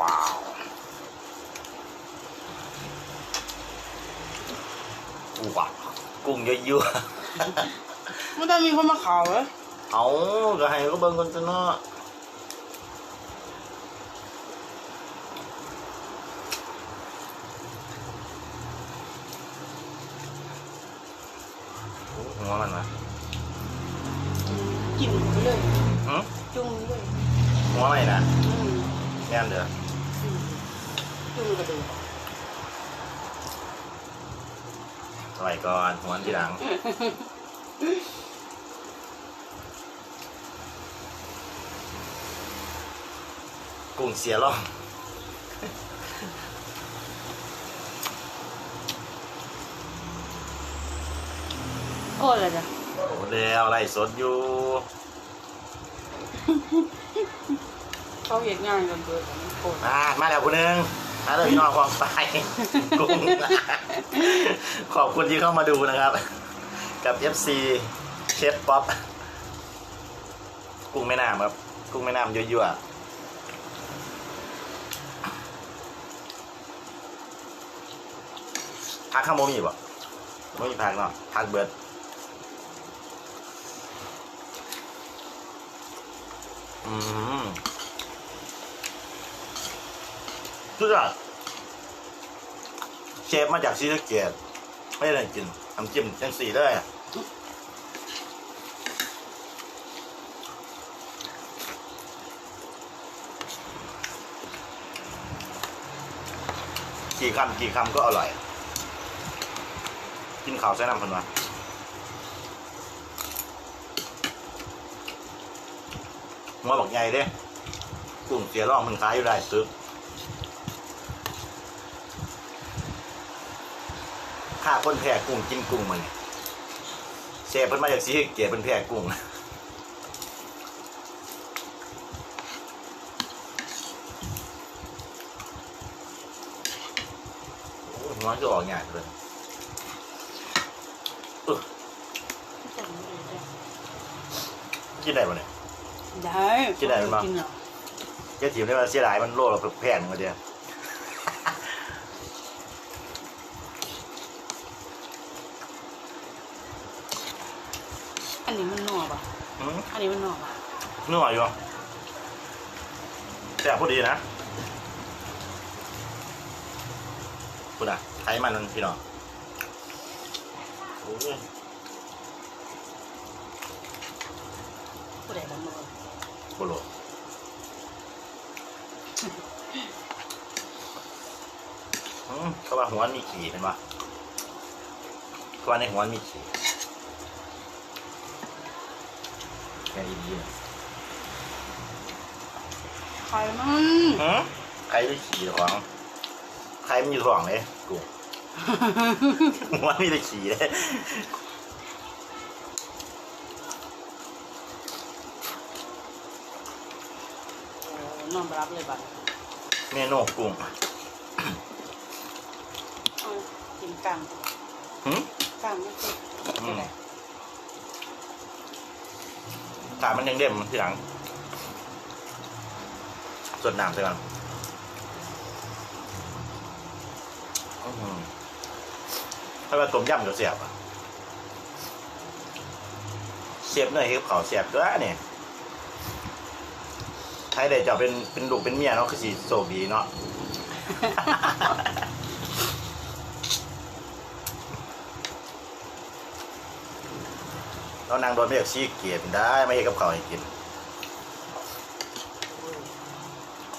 ว้าวอู้ว้าวกุ้งเยอะไม่ได้มีคนมาข่าวเหรอๆเอาก็ให้ก็เบิ่งกันซะเนาะโอ้หัวมันนะกินไปเลยหืมจุ่มเลยหัวไม่นะอืมแม่นเด้ออืม จุ่มกระดูกไว้ก่อนหัวทีหลัง กุ้งเสียร่อง โอ้ยอะไรจ้ะโอ้แล้วไล่สดอยู่ เขาเหตุงานกันเบิดโอ้ยมา มาแล้วคุณหนึง มาเลยพี่น้องความไปกุ้งขอบคุณที่เข้ามาดูนะครับ กับ FC เชฟป๊อปกุ้งแม่น้ำครับ กุ้งแม่น้ำยั่วๆพักข้างบนมีบ่ไม่มีพักเนาะพักเบิดอืม สุดยอดเชฟมาจากซีสะเกตไม่ได้กินน้ำจิ้มจังสีเลยกี่คำกี่คำก็อร่อย กินข้าวใส่น้ำพันวะมาบอกใหญ่เด้ กุ้งเสียร่องมันขายอยู่ได้ซึก ค่าคนแพ้กุ้งกินกุ้งมันเชฟเพิ่นมาจากซีสะเกียเป็นแพ้กุ้งโอ้ยน้อยจะออกง่ายเลยอึ๊ะกินได้ปะเนี่ยได้กินได้มั้ยกินเหรอแกถีบได้มาเสียดายมันโลละแพงมาเดียว อันนี้มันหน่อป่ะ อืม อั นนี้มันหน่อป่ะนัวอยู่แต่พอดีนะคุณอะไขมันนั่นพี่น้องโอ้ยผู้ใดบ้างบ่โบโลอืมเขาว่าหัวมันมีขี่เป็นปะเขาว่าในหัวมันมีขี่ แค่ดีๆเนี่ยใครมันหืมใครได้ขี่ของใครมันอยู่ท้องเลยกูหัวมีแต่ขี่เลยโอ้นอนบรับเลยบัดเมนูกุ้งเอากินกังหืมกังไม่ติดอืมผู้ใด ถามันยังเด่มทีหลังสดน้ำใส่มันอื้อหือถ้าว่าต้มยำก็เสียบอะเสียบเนยให้กับเขาเสียบด้วยเนี่ยใครได้จะเป็นเป็นลูกเป็นเมียเนาะคือสีโชคดีเนาะ เรานางโดนไม่อยากชี้เกียรได้ไม่ให้กับเขาวให้กิน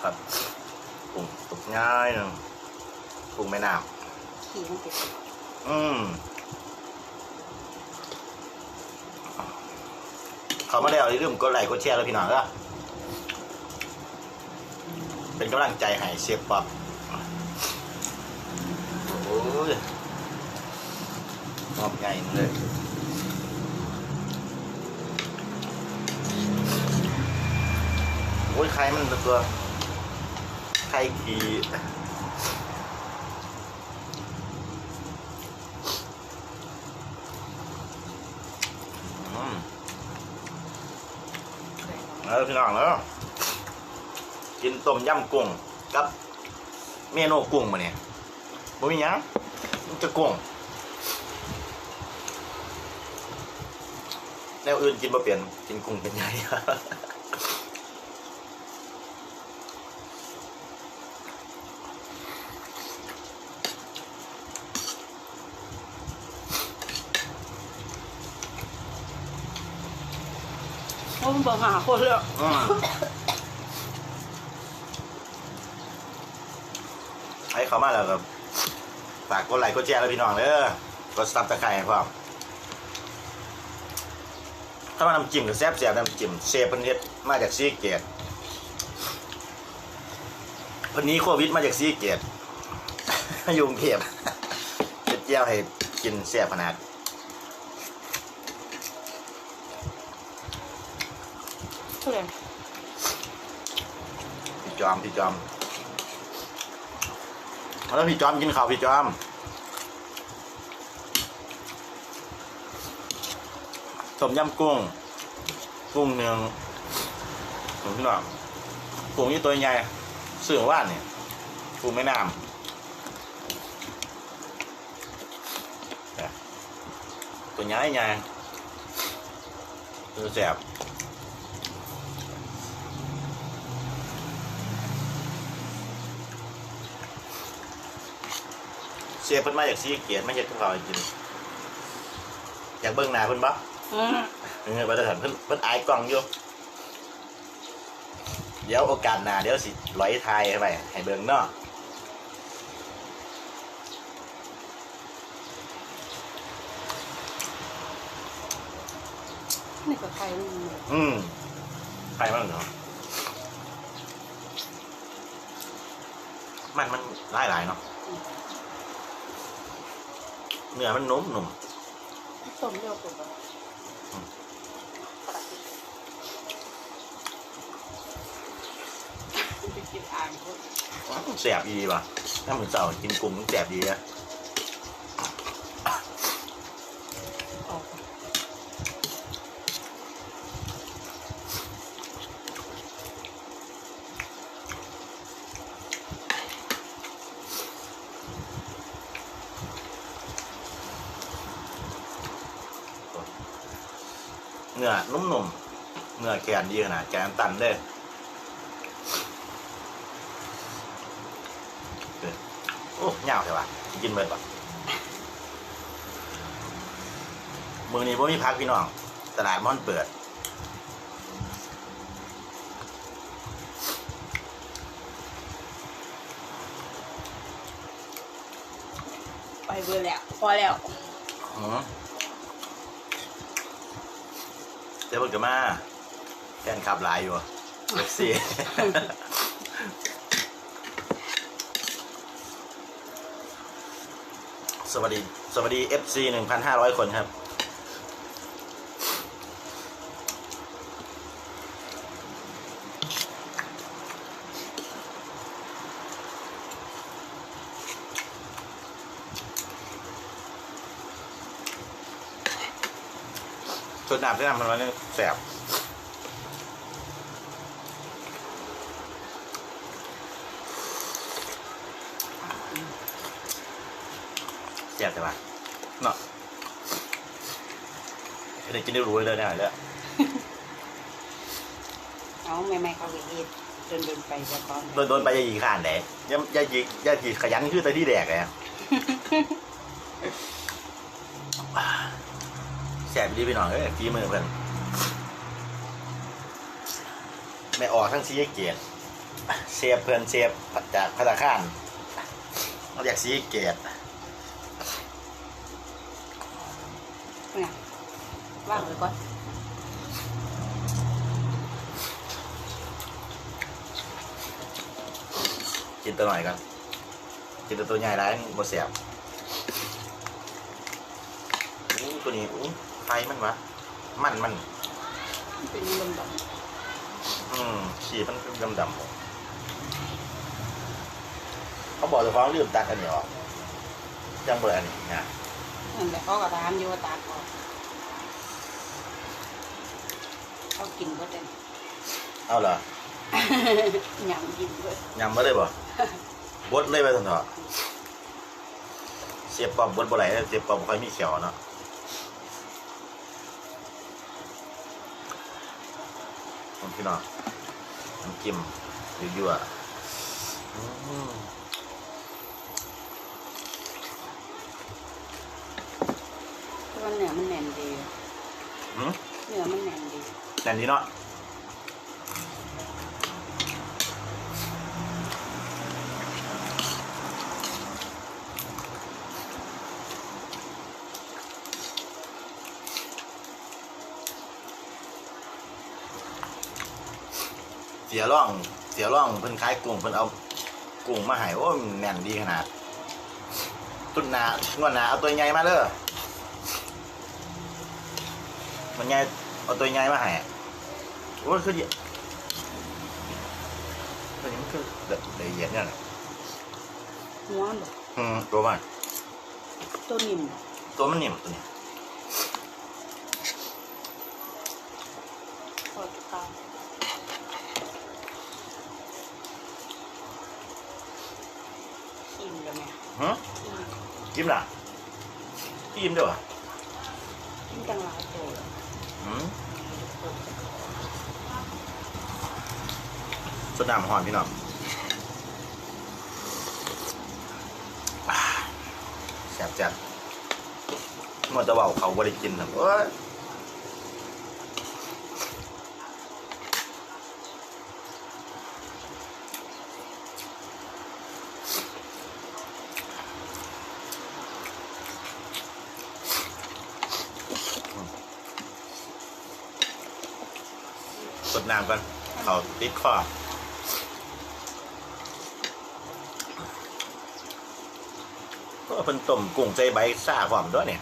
ครับปรุงตุกง่ายหนึงปรุงแม่น้ขี่มันติดำอืมเขามาแล้วอย่าลืมกดไลค์กดแชร์แล้วพี่น้องเด้อเป็นกำลังใจให้เชฟป๊อปโอ้ยมอบใหญ่เลย อ้ยใครมันตัวใครขี่อืมแล้วพี่น้องแล้วกินต้มยำกุ้งกับ เมนูกุ้งมาเนี่ยบ่มีหยังมันจะกุ้งแนวอื่นกินบ่เปลี่ยนกินกุ้งเป็นใหญ่ เพราะมัน บอกหาคนเลยอืมให้เขามาแล้วก็ฝากกดไลค์กดแชร์แล้วพี่น้องเด้อกดซับตะไคร้ให้พร้อมถ้ามาน้ำจิ้มก็แซ่บแซ่บน้ำจิ้มเชฟเพิ่นเฮ็ดมาจากซีเกตเพิ่นหนี้โควิดมาจากซีเกต อยู่กรุงเทพเป็นเจียวให้กินแซ่บขนาด เท่าไหร่พี่จอมพี่จอมแล้วพี่จอมกินข้าวพี่จอมต้มยำกุ้ง กุ้งเนืองผมพี่น้องกุ้งนี่ตัวใหญ่ซื้อว่านเนี่ยกุ้งแม่น้ำตัวใหญ่ใหญ่ตัวแสบ สียเพิ่นมาจากซีเกียรติมาจากทุกเราจริงอยากเบิ่งหน้าเพิ่นบ่อืมเออบ่ได้ถามเพิ่นเพิ่นอายกล้องอยู่เดี๋ยวโอกาสหน้าเดี๋ยวสิร้อยทายให้ไปให้เบิ่งเนาะนี่ก็ใครนี่อืมใครบ้างเนาะมันมันหลายหลายๆเนาะ เนื้อมันนุ่มนุ่มต้มเดียวตัวไปกินอ่างคนแสบดีว่ะถ้าเหมือนเจ้ากินกุ้งแสบดีอะ อนุ่มนุ่มๆเนื้อแกนดีขนาดแกนตันเด้อเออโอ้ยาวใช่ปะกินเบิดปะมือนี้พ่มีพักพี่น้องตลาดม่อนเปิดไปเบื่อแล้วพอแล้ว อืมเดี๋ยวเพิ่งจะมาแฟนขับหลายอยู่เล็กซี่สวัสดี สวัสดี FC หนึ่งพันห้าร้อยคนครับ ส่วนน้ำที่ทำมันไว้นี่แสบแสบแต่ว่าเนาะได้กินได้รู้เลยเนี่ยเลยเอาไม่ไม่เขาไปเอ็ดเดินเดินไปจะตอนโดนโดนไปยายีขานไหนยายายียายีขยันคือแต่ที่แดกเลยอะ แสบดีไปหน่อยเอ้ยฝีมือเพื่อนไม่ออกทั้งซีเกียรติเชฟเพื่อนเชฟจากพัตตาคารมาจากซีเกียรติเนี่ยว่างเลยก่อนกินตัวหน่อยกันกินตัวตัวใหญ่ร้ายบ่แสบอู้ตัวนี้อู้ไฟมันวะมันมันมันเป็นลมดอืมฉีดมันดำดำเขาบอกจะฟ้องลืมตัดอันนี้ออกจังเบอร์อันนี้นะำนั่นแหละเขาก็ถามอยู่ว่าตากออกเขากินก็ได้ เอาเหรออหยำกินด้วยยำมาเลยบ่ บดเลยไปสันเถอะเสียบปอมบดบ่ไหลเสียบปอมค่อยมีเขียวเนาะผม พี่น้องน้ำจิ้มยั่วๆอืมเพราะว่าเนื้อมันแน่นดีอืมเนื้อมันแน่นดีแน่นดีเนาะ สียร่อง เสียร่องเพิ่นขายกุ้งเพิ่นเอากุ้งมาให้โอ้ยแน่นดีขนาด ตุนหนางวดหนาเอาตัวใหญ่มาเด้อมันใหญ่เอาตัวใหญ่มาให้อะโอ้ยคือเยอะตัวนี้มันคือละละเอียดเนี่ยนะหัวแบบอืมตัวมันตัวนิ่มตัวมันนิ่มตัวนี้ ทอดตามชิมกันไหม ฮะ ชิม ยิ้มล่ะยิ้มด้วยวะชิมจังหลายตัวเลยอืมสดน้ำหอนพี่น้องอ่าแซ่บจัดมันจะเบาเขาบริกินนะโอ้ย ดน้ำกันเขาติดคอก็เป็นต้มกุ้งใจใบซ่าความด้วยเนี่ย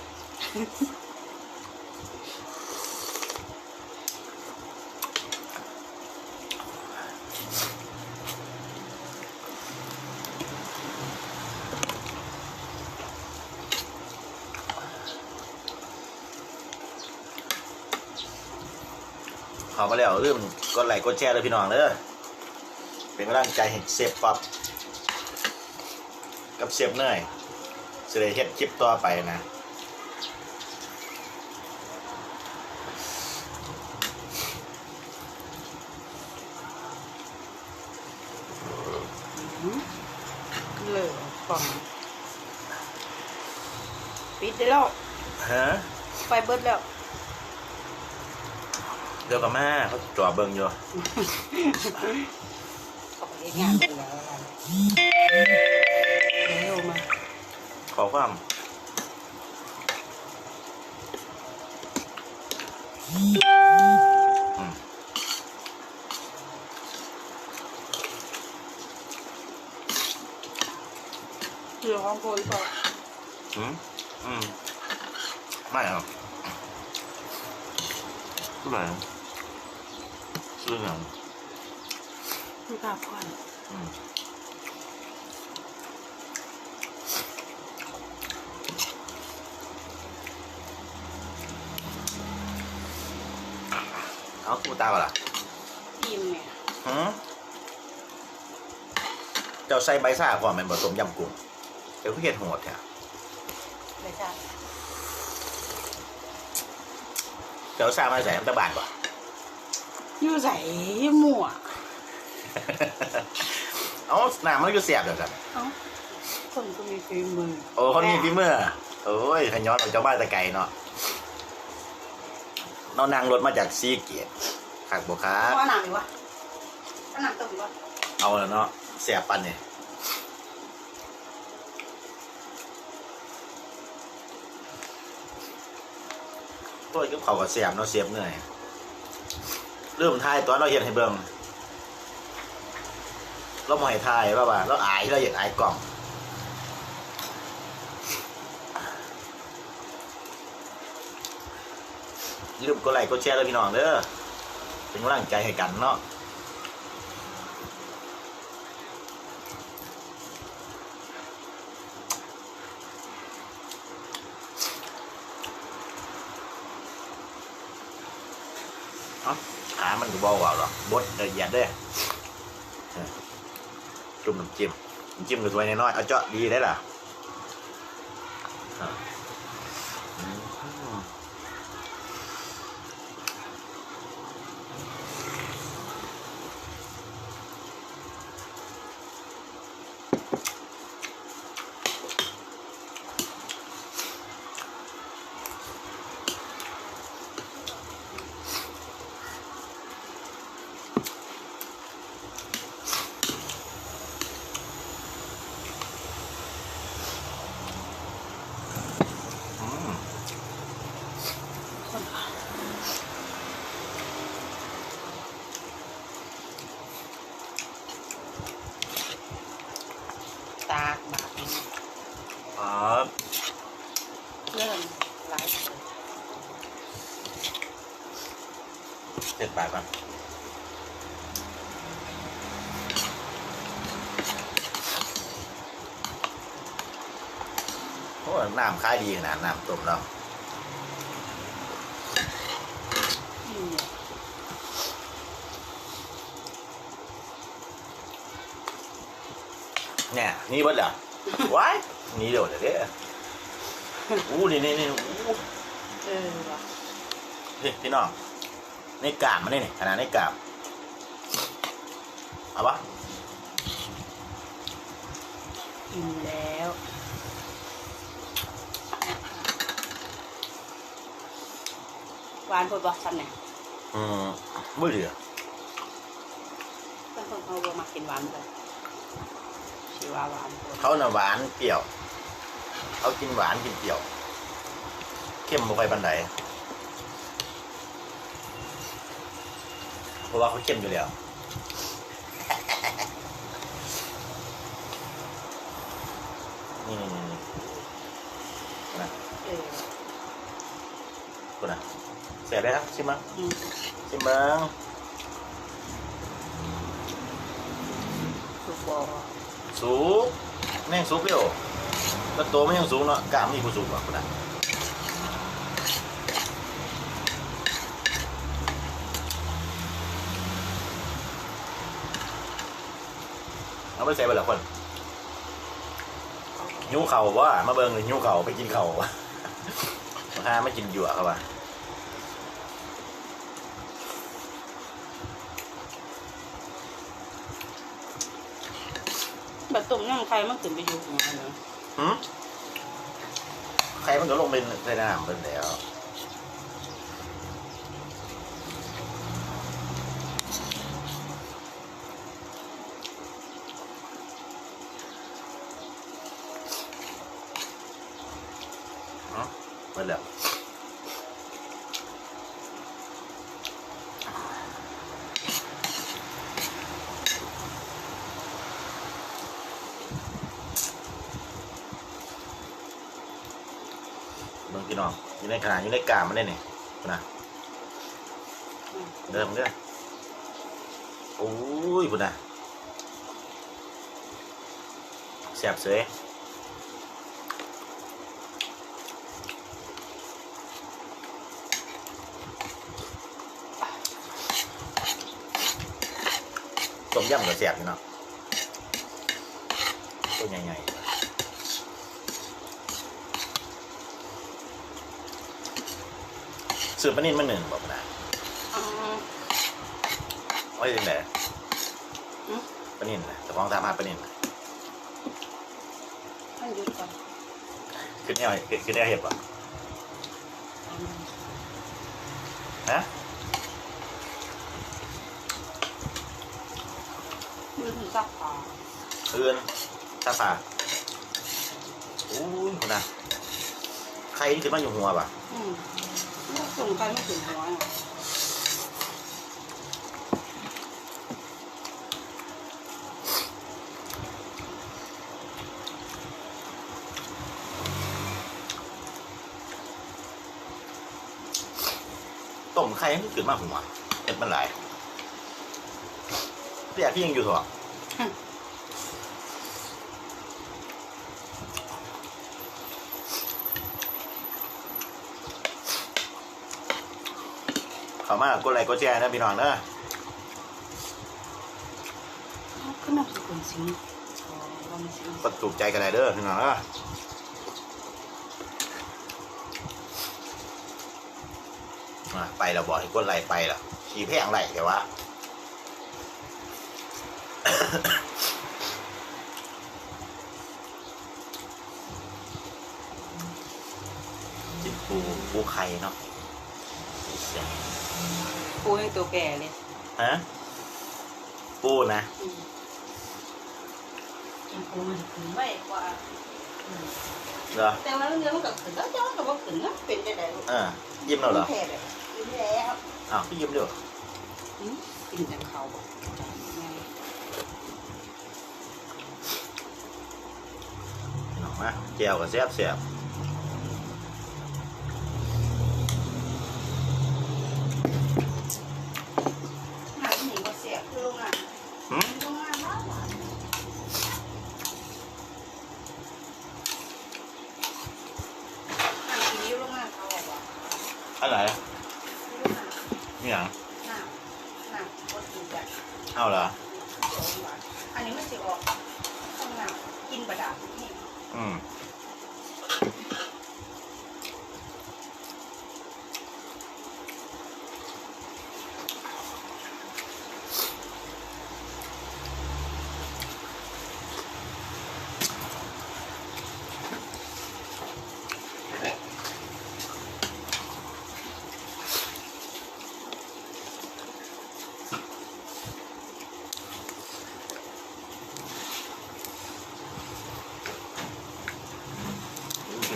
มาแล้วเริ่มกดไลค์กดแชร์เลยพี่น้องเด้อเป็นกำลังใจให้เซฟป๊อปกับเซฟเนยจะได้เฮ็ดคลิปต่อไปนะเลยฟังปิดได้แล้วฮะไฟเบิดแล้ว เดี๋ยวกับแม่เขาจ่อเบิ่งอยู่ขอเองงานไปแล้วอะไรเร็วมาขอความอืมเรือของโกยก่อนอืมอืมไม่เอาเท่าไห ร่ซื้อหนังคือตาควันอืมเอาตู้ตาเปล่าล่ะอิ่มเนี่ยหืมเจ้าใส่ใบซ่าก่อนเป็นบะต้มยำกุ้งเดี๋ยวพี่เห็ดโหดแท้ไม่ใช่เจ้าซ่ามาใส่น้ำตาบานก่อน อยู่ใส่หมั่วเอาหน้ามันก็เสียบเดี๋ยวกันเอ้าคนก็มีฝีมือโอ้เขามีพี่เมื่อโอ้ยขย้อนออกจากบ้านตะไกลเนาะเรานั่งรถมาจากซีเกียรติขักบกครัเอาบหนังดีวะเอาหนังต้มดีวะเอาแล้วเนาะเสียบปันเนี่ยตัวก็เขาก็เสียบเนาะเสียบเหนื่อย เริ่มทายตอนเราเห็นให้เบิ่งเราไม่ให้ทายว่าว่าเราอายเราอยากอายกล่องยืมกดไลค์กดแชร์เลยพี่น้องเด้อเป็นกำลังใจให้กันเนาะ ก็บอกว่าหรอบดละเอียดเด้จุ่มน้ำจิ้มน้ำจิ้มก็สวยน้อยๆเอาเจาะดีได้ล่ะ ปากก่อนโอ้น้ำค่ายดีขนาดน้ำต้มแล้วอืมเนี่ยนี่เบิดเหรอว้ายนี่เดี๋ยวเดี๋ยวเดี๋ยวอู้นี่นี่นี่อู้เออว่ะพี่พี่น้อง ในกาบมันนี่นี่ขนาดในกาบเอาปะกินแล้วหวานพดบอกซ้ำเนี่ยอืมไม่เหลือเพื่อนๆเขาบอกมากินหวานเลยชื่อว่าหวานพดเขาน่ะหวานเปรี้ยว เขากินหวานกินเปรี้ยว เข้มลงไปบันได เพราะว่าเขาเข้มอยู่แล้วนี่นี่นี่นี่นะเออกูนะเสร็จแล้วครับชิมมั้งอืมชิมมั้งสุกบอกสูงแม่งสูงเปรี้ยวแล้วตัวมันยังสูงเนาะกล้ามมีผู้สูงกว่ากูนะเอา ไปใส่ไปละคนยูเข่าว่ามาเบิ่งเลยยูเข่าไปกินเข่าวะมาหาไม่กินหยวกครับว่ะแบบตุ่มนั่งใครมันขึ้นไปอยู่หัวเนาะหืมใครมันก็ลงเป็นในน้ำเป็นแล้ว เบิ่งพี่น้องอยู่ในขาอยู่ในกามันได้เนี่ยนะเดิมเด้อโอ้ยพุ่นนะแสบเสยต้มยำก็แสบอยู่เนาะตัวใหญ่ๆ สืบปลานิ่นมาหนึ่งบอกนะอ๋อไว้ยังไงอืมปลานิ่นนะแต่ของสามารถปลานิ่นท่านหยุดก่อนคือแนวคือแนวเห็บป่ะอืมฮะมือถือซักผ้าเอือนตาฝาโอ้ยคนน่ะใครที่ขึ้นมาอยู่หัวป่ะอืมไม่ ส่งใครไม่ถึงหัวอะต้มใครที่ขึ้นมาหัวเห็ดมันหลายเรียกที่ยังอยู่ถั่ว เข้ามากดไลค์กดแชร์นะพี่น้องเนอะขึ้นนามสกุลสิงห์มาชิมก็ถูกใจกันเลยเด้อพี่น้องเด้ออะไปเราบอกให้ก้นไหลไปล่ะขี่แพงไหลแต่ว่ากินปูปูไข่เนาะเสียง ปูให้ตัวแก่เลยฮะปูนะกินปูมันขึ้นไว้กว่าเหรอแต่ว่าเนื้อมันก็ขึ้นแล้วเจ้าก็บ่ขึ้นนะเป็นได้ไดลูกอ่ายิ้มเราเหรอแค่เลยกินแล้วอ้าวพี่ยิ้มด้วยเหรออืมกินแต่เขาบอกไงพี่น้องนะแก้วกับแซ่บแซ่บ หน้าที่นี่ก็เสียคือโรงงาน หืม โรงงานบ้านหวานหน้าที่นี้โรงงานเขาบอกว่า อะไร โรงงาน นี่หยัง หน้าหน้าก็กินแบบ เอาเหรอ อันนี้มันจะออกข้างหน้า กินป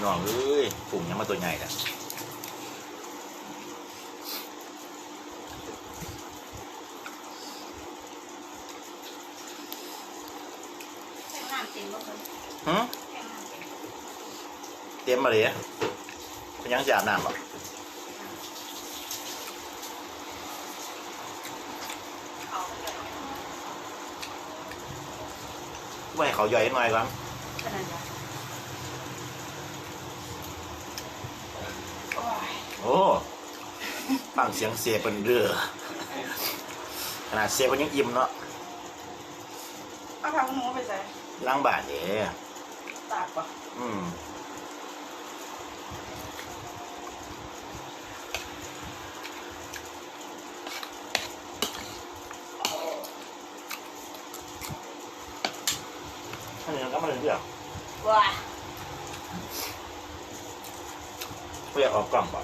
นี่อืมพี่น้องเอ้ยปุ่งยังมาตัวใหญ่กันแค่น้ำเต็มก็เพิ่นหืมแค่น้ำเต็มเตรียมมาเลยอะคุณยังจะอาบน้ำเหรอเขาก็จะเอาไม่ให้เขาย่อยหน่อยก่อน ขนาดนั้นโอ้ย โอ้ฟังเสียงเสียเป็นเรือขนาดเสียเป็นยังอิ่มเนาะเอาทำหมูไปใส่ล้างบาทเอ๋ตากปะอืมอันนี้ก็มาเลยเรื่องว้าไม่อยากออกกล่องป่ะ